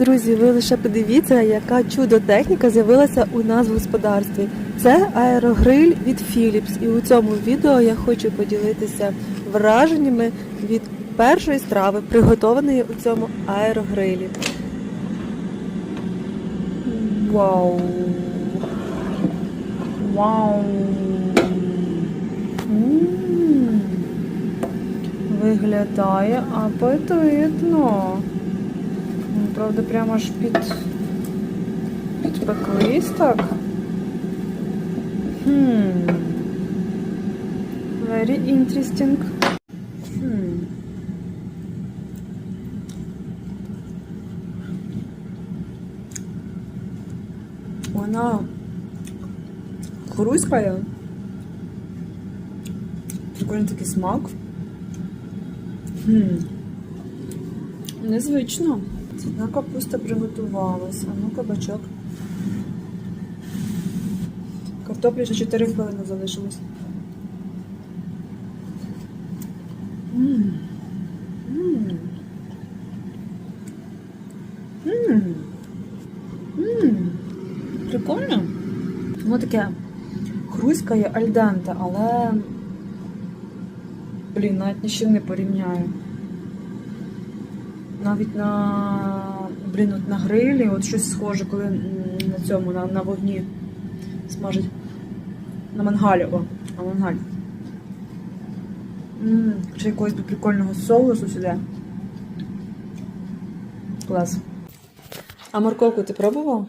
Друзі, ви лише подивіться, яка чудо техніка з'явилася у нас в господарстві. Це аерогриль від Philips. І у цьому відео я хочу поділитися враженнями від першої страви, приготованої у цьому аерогрилі. Вау! Вау! Виглядає апетитно. Правда, прямо аж під... підпеклись так. Хм. Very interesting. Хм. Вона хрускає. Прикольний такий смак. Хм. Незвично. Цвітна капуста приготувалася. А ну кабачок. Картоплі ще 4 хвилини залишилось. М. М. М. М. Прикольно. Воно таке хруськає альденте, але. Блін, навіть ні з не порівняю навіть на блін, от на грилі, от щось схоже, коли на цьому, на, на вогні смажать. На мангалі, о, на мангалі. М, Ще якогось би прикольного соусу сюди. Клас. А морковку ти пробував?